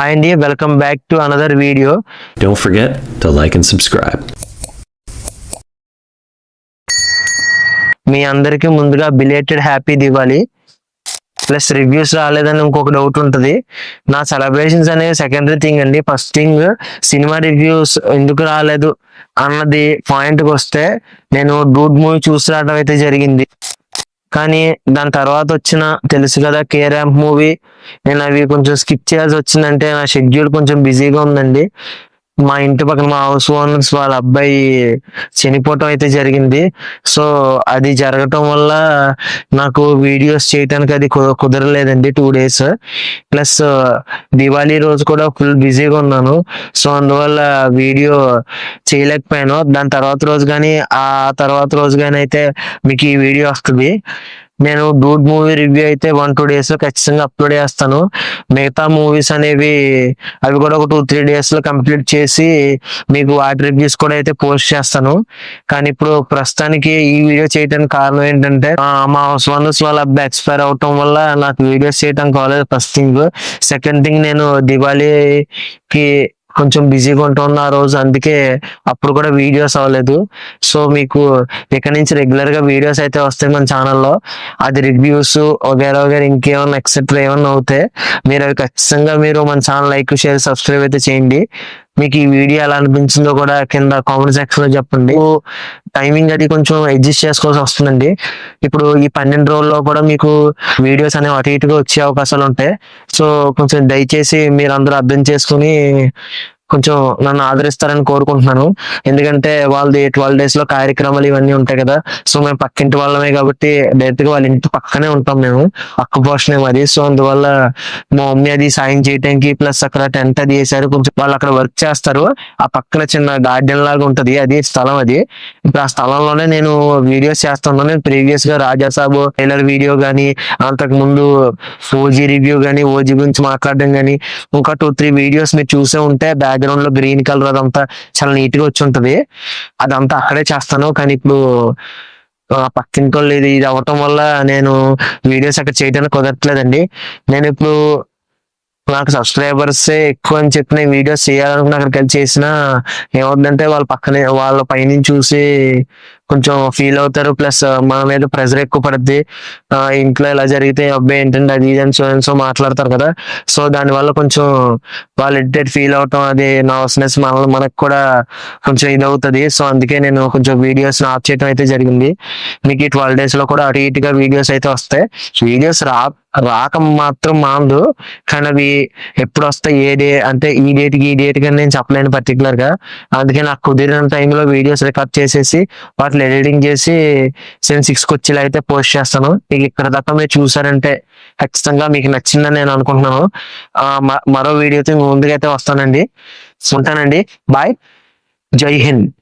Hi అండి welcome back to another video Don't forget to like and subscribe. మీ అందరికీ ముందుగా belated happy Diwali plus reviews రాలేదని ఇంకొక డౌట్ ఉంటుంది. నా సెలబ్రేషన్స్ అనేవి సెకండరీ థింగ్ అండి. ఫస్ట్ థింగ్ సినిమా రివ్యూస్ ఎందుకు రాలేదు అన్నది పాయింట్కి వస్తే నేను డూడ్ మూవీ చూసి రావడం అయితే జరిగింది. కానీ దాని తర్వాత వచ్చిన తెలుసు కదా కే ర్యాంప్ మూవీ నేను అవి కొంచెం స్కిప్ చేయాల్సి వచ్చిందంటే నా షెడ్యూల్ కొంచెం బిజీగా ఉందండి. మా ఇంటి పక్కన మా హౌస్ ఓనర్స్ వాళ్ళ అబ్బాయి చనిపోవటం అయితే జరిగింది. సో అది జరగటం వల్ల నాకు వీడియోస్ చేయటానికి అది కుదరలేదండి టూ డేస్ ప్లస్ దివాళీ రోజు కూడా ఫుల్ బిజీగా ఉన్నాను. సో అందువల్ల వీడియో చేయలేకపోయాను. దాని తర్వాత రోజు కానీ ఆ తర్వాత రోజు కానీ అయితే మీకు ఈ వీడియో వస్తుంది. నేను డూడ్ మూవీ రివ్యూ అయితే వన్ టూ డేస్లో ఖచ్చితంగా అప్లోడ్ చేస్తాను. మిగతా మూవీస్ అనేవి అవి కూడా ఒక టూ త్రీ డేస్లో కంప్లీట్ చేసి మీకు వాటి రివ్యూస్ కూడా అయితే పోస్ట్ చేస్తాను. కానీ ఇప్పుడు ప్రస్తుతానికి ఈ వీడియో చేయడానికి కారణం ఏంటంటే మా హౌస్ ఓనర్స్ వాళ్ళ అబ్బాయి ఎక్స్పైర్ అవటం వల్ల నాకు వీడియోస్ చేయడం కాలేదు ఫస్ట్ థింగ్. సెకండ్ థింగ్ నేను దివాళీకి కొంచెం బిజీగా ఉంటున్నా ఆ రోజు అందుకే అప్పుడు కూడా వీడియోస్ అవ్వలేదు. సో మీకు ఇక్కడ నుంచి రెగ్యులర్గా వీడియోస్ అయితే వస్తాయి మన ఛానల్లో అది రివ్యూస్ వగేరా వగేరా ఇంకేమన్నా ఎక్సెట్రా ఏమన్నా అవుతాయి మీరు అవి ఖచ్చితంగా మీరు మన ఛానల్ లైక్ షేర్ సబ్స్క్రైబ్ అయితే చేయండి. మీకు ఈ వీడియో ఎలా అనిపించిందో కూడా కింద కామెంట్ సెక్షన్లో చెప్పండి. టైమింగ్ అది కొంచెం అడ్జస్ట్ చేసుకోవాల్సి వస్తుందండి. ఇప్పుడు ఈ పన్నెండు రోజుల్లో కూడా మీకు వీడియోస్ అనేవి అటు ఇటుగా వచ్చే అవకాశాలు ఉంటాయి. సో కొంచెం దయచేసి మీరు అందరూ అర్థం చేసుకుని కొంచెం నన్ను ఆదరిస్తారని కోరుకుంటున్నాను. ఎందుకంటే వాళ్ళది ట్వెల్వ్ డేస్లో కార్యక్రమాలు ఇవన్నీ ఉంటాయి కదా. సో మేము పక్కింటి వాళ్ళమే కాబట్టి డైరెక్ట్గా వాళ్ళ ఇంటి పక్కనే ఉంటాం మేము. అక్క పోషణే మరి సో అందువల్ల మా మమ్మీ అది సాయం చేయడానికి ప్లస్ అక్కడ టెంట్ అది వేసారు కొంచెం వాళ్ళు అక్కడ వర్క్ చేస్తారు. ఆ పక్కన చిన్న గార్డెన్ లాగా ఉంటది. అది స్థలం అది. ఇప్పుడు ఆ స్థలంలోనే నేను వీడియోస్ చేస్తున్నాను. నేను ప్రీవియస్గా రాజాసాబు టైలర్ వీడియో గానీ అంతకు ముందు ఓజీ రివ్యూ గానీ ఓజీ గురించి మాట్లాడడం గానీ ఇంకా టూ త్రీ వీడియోస్ మీరు చూసే ఉంటే బ్యాక్గ్రౌండ్లో గ్రీన్ కలర్ అదంతా చాలా నీట్గా వచ్చి ఉంటది అదంతా అక్కడే చేస్తాను. కానీ ఇప్పుడు ఆ పక్కింటి వాళ్ళు ఇది ఇది అవ్వటం వల్ల నేను వీడియోస్ అక్కడ చేయడానికి కుదరట్లేదండి. నేను ఇప్పుడు నాకు సబ్స్క్రైబర్స్ ఎక్కువ అని చెప్పిన వీడియోస్ చేయాలనుకున్న అక్కడికి వెళ్ళి చేసిన ఏమవుతుందంటే వాళ్ళ పక్కనే వాళ్ళ పైనుంచి చూసి కొంచెం ఫీల్ అవుతారు. ప్లస్ మన మీద ప్రెజర్ ఎక్కువ పడుద్ది. ఇంట్లో ఇలా జరిగితే అబ్బాయి ఏంటంటే అది ఇది అని సో సో మాట్లాడతారు కదా. సో దానివల్ల కొంచెం వాళ్ళు ఇరిటేట్ ఫీల్ అవటం అది నర్వస్నెస్ మన మనకు కూడా కొంచెం ఇది అవుతుంది సో అందుకే నేను కొంచెం వీడియోస్ ఆఫ్ చేయడం అయితే జరిగింది. మీకు ఈ ట్వెల్వ్ డేస్లో కూడా అటు ఇటుగా వీడియోస్ అయితే వస్తాయి. వీడియోస్ రా రాక మాత్రం మాందు కానీ అవి ఎప్పుడు వస్తాయి ఏ డే అంటే ఈ డేట్కి ఈ డేట్ కానీ నేను చెప్పలేను పర్టికులర్గా. అందుకే నాకు కుదిరిన టైంలో వీడియోస్ రికార్డ్ చేసేసి వాటిని ఎడిటింగ్ చేసి సెవెన్ సిక్స్కి వచ్చేలా అయితే పోస్ట్ చేస్తాను. మీకు ఇక్కడ దాకా మీరు చూసారంటే ఖచ్చితంగా మీకు నచ్చిందని నేను అనుకుంటున్నాను. ఆ, మరో వీడియోతో ముందుకైతే వస్తానండి. ఉంటానండి. బాయ్ జై హింద్.